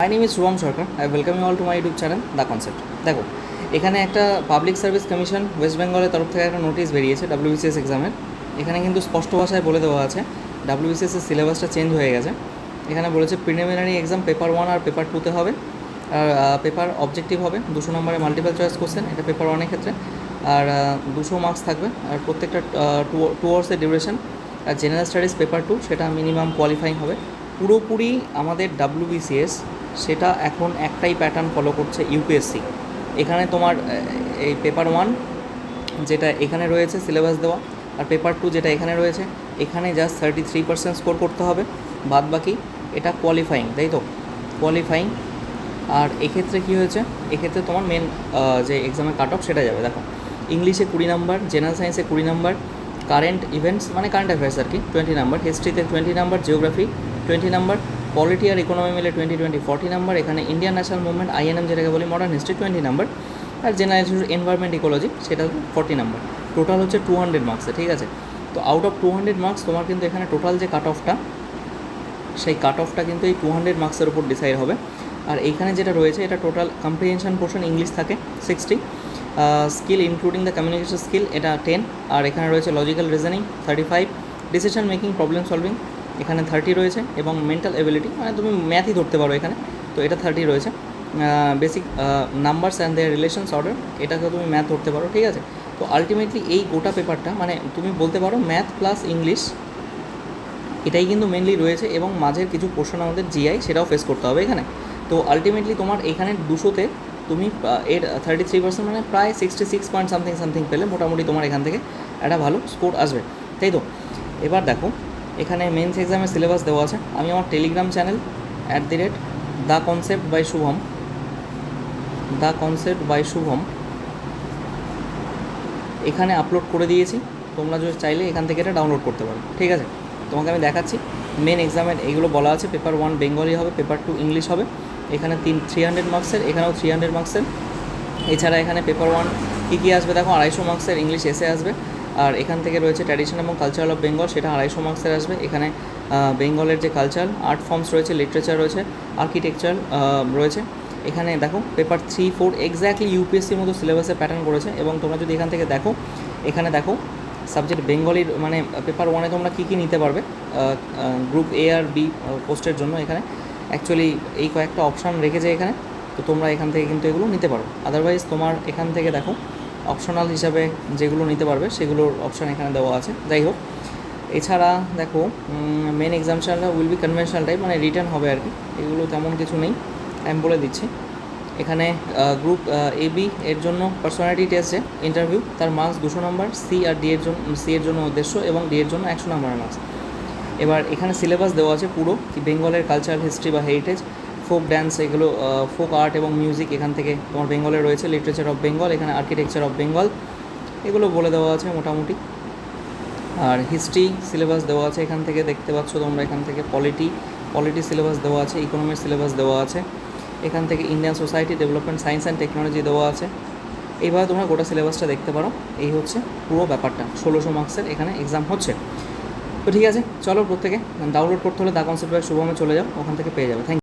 My name is Shubham Sarkar I welcome you all to my YouTube channel the concept দেখো, এখানে একটা public service commission West বেঙ্গলের তরফ থেকে একটা নোটিশ বেরিয়েছে ডাব্লিউবিসিএস এক্সামের এখানে কিন্তু স্পষ্ট ভাষায় বলে দেওয়া আছে ডাব্লিউবিসিএস এর সিলেবাসটা চেঞ্জ হয়ে গেছে। এখানে বলেছে প্রিলিমিনারি এক্সাম পেপার ওয়ান আর পেপার টুতে হবে। আর পেপার অবজেক্টিভ হবে। দুশো নম্বরে মাল্টিপল চয়েস কোশ্চেন এটা পেপার ওয়ানের ক্ষেত্রে। আর দুশো মার্কস থাকবে। আর প্রত্যেকটা টু টু ডিউরেশন আর জেনারেল স্টাডিজ পেপার টু সেটা মিনিমাম কোয়ালিফাইং হবে। পুরোপুরি আমাদের ডাব্লিউবিসিএস সেটা এখন একটাই প্যাটার্ন ফলো করছে ইউপিএসসি এখানে তোমার এই পেপার ওয়ান যেটা এখানে রয়েছে সিলেবাস দেওয়া, আর পেপার টু যেটা এখানে রয়েছে, এখানে just thirty three percent score করতে হবে। বাদ বাকি, এটা কোয়ালিফাইং তাই তো? কোয়ালিফাইং আর এক্ষেত্রে কী হয়েছে? এক্ষেত্রে তোমার মেন যে এক্সামের কাট অফ সেটা যাবে। দেখো ইংলিশে কুড়ি নাম্বার জেনারেল সায়েন্সে কুড়ি নাম্বার কারেন্ট ইভেন্টস মানে কারেন্ট অ্যাফেয়ার্স আর কি twenty number হিস্ট্রিতে twenty number geography twenty number polity আর ইকোনমি মিলে টোয়েন্টি টোয়েন্টি ফর্টি নাম্বার এখানে ইন্ডিয়ান ন্যাশনাল মুভমেন্ট আইএনএম যেটাকে বলি মডার্ন হিস্ট্রি টোয়েন্টি নাম্বার আর জেনারেল এনভায়রনমেন্ট ইকোলজি সেটা হচ্ছে ফর্টি নাম্বার টোটাল হচ্ছে টু হান্ড্রেড মার্কসে ঠিক আছে? তো out of two hundred marks তোমার কিন্তু এখানে টোটাল যে কাট অফটা সেই কাট অফটা কিন্তু এই টু হান্ড্রেড মার্কসের উপর ডিসাইড হবে। আর এইখানে যেটা রয়েছে, এটা টোটাল কম্প্রিহেনশন পোর্শন ইংলিশ থাকে sixty skill including the communication skill এটা টেন আর এখানে রয়েছে logical reasoning thirty five decision making problem solving এখানে থার্টি রয়েছে এবং মেন্টাল এবিলিটি মানে তুমি ম্যাথই ধরতে পারো এখানে। তো এটা থার্টি রয়েছে। Basic numbers and their relations order এটাকে তুমি ম্যাথ ধরতে পারো, ঠিক আছে? তো আলটিমেটলি এই গোটা পেপারটা মানে তুমি বলতে পারো ম্যাথ প্লাস ইংলিশ এটাই কিন্তু মেনলি রয়েছে এবং মাঝের কিছু পোর্শন আমাদের জিআই সেটাও ফেস করতে হবে এখানে। তো আলটিমেটলি তোমার এখানে দুশোতে তুমি এর থার্টি থ্রি পার্সেন্ট মানে প্রায় sixty six point something something পেলে মোটামুটি তোমার এখান থেকে একটা ভালো স্কোর আসবে। তাই তো? এবার দেখো এখানে মেন্স এক্সামের সিলেবাস দেওয়া আছে। আমি আমার Telegram channel at the rate the concept by Shubham the concept by Shubham এখানে আপলোড করে দিয়েছি। তোমরা যদি চাইলে এখান থেকে এটা ডাউনলোড করতে পারো। ঠিক আছে? তোমাকে আমি দেখাচ্ছি। মেন এক্সামের এইগুলো বলা আছে। পেপার ওয়ান বেঙ্গলি হবে পেপার টু ইংলিশ হবে। এখানে তিন থ্রি হান্ড্রেড মার্কসের এখানেও থ্রি হান্ড্রেড মার্কসের এছাড়া এখানে পেপার ওয়ান কী কী আসবে দেখো? আড়াইশো মার্কসের ইংলিশ এসে আসবে। আর এখান থেকে রয়েছে ট্র্যাডিশন এবং কালচারাল অফ বেঙ্গল সেটা আড়াইশো মার্কসের আসবে। এখানে বেঙ্গলের যে কালচার আর্ট ফর্মস রয়েছে লিটারেচার রয়েছে আর্কিটেকচার রয়েছে। এখানে দেখো পেপার থ্রি ফোর এক্স্যাক্টলি ইউপিএসসির মতো সিলেবাসে প্যাটার্ন করেছে এবং তোমরা যদি এখান থেকে দেখো, এখানে দেখো সাবজেক্ট বেঙ্গলির মানে পেপার ওয়ানে তোমরা কী কী নিতে পারবে? গ্রুপ এ আর বি পোস্টের জন্য এখানে। অ্যাকচুয়ালি এই কয়েকটা অপশান রেখেছে এখানে। তো তোমরা এখান থেকে কিন্তু এগুলো নিতে পারো। আদারওয়াইজ তোমার এখান থেকে দেখো অপশনাল হিসাবে যেগুলো নিতে পারবে, সেগুলোর অপশান এখানে দেওয়া আছে। যাই হোক, এছাড়া দেখো মেন এক্সামশনটা উইল বি কনভেনশনাল টাইপ মানে রিটার্ন হবে আর কি। এগুলো তেমন কিছু নেই, আমি বলে দিচ্ছি। এখানে গ্রুপ এ বি এর জন্য পার্সোনালিটি টেস্টে ইন্টারভিউ তার মার্কস দুশো নম্বর সি আর ডি এর জন্য সি এর জন্য উদ্দেশ্য এবং ডি এর জন্য একশো নম্বরের মার্কস এবার এখানে সিলেবাস দেওয়া আছে পুরো, কি বেঙ্গলের কালচারাল হিস্ট্রি বা হেরিটেজ ফোক ড্যান্স এগুলো ফোক আর্ট এবং মিউজিক এখান থেকে তোমার বেঙ্গলে রয়েছে লিটারেচার অফ বেঙ্গল এখানে আর্কিটেকচার অফ বেঙ্গল এগুলো বলে দেওয়া আছে মোটামুটি। আর হিস্ট্রি সিলেবাস দেওয়া আছে এখান থেকে, দেখতে পাচ্ছ তোমরা এখান থেকে পলিটি পলিটি সিলেবাস দেওয়া আছে ইকোনমির সিলেবাস দেওয়া আছে। এখান থেকে Indian society development science and technology দেওয়া আছে। এইভাবে তোমরা গোটা সিলেবাসটা দেখতে পারো, এই হচ্ছে পুরো ব্যাপারটা, ষোলোশো মার্কসের এখানে এক্সাম হচ্ছে। তো ঠিক আছে, চলো প্রত্যেকে ডাউনলোড করতে হলে দা কনসেপ্ট শুভমে চলে যাও, ওখান থেকে পেয়ে যাবে থ্যাংক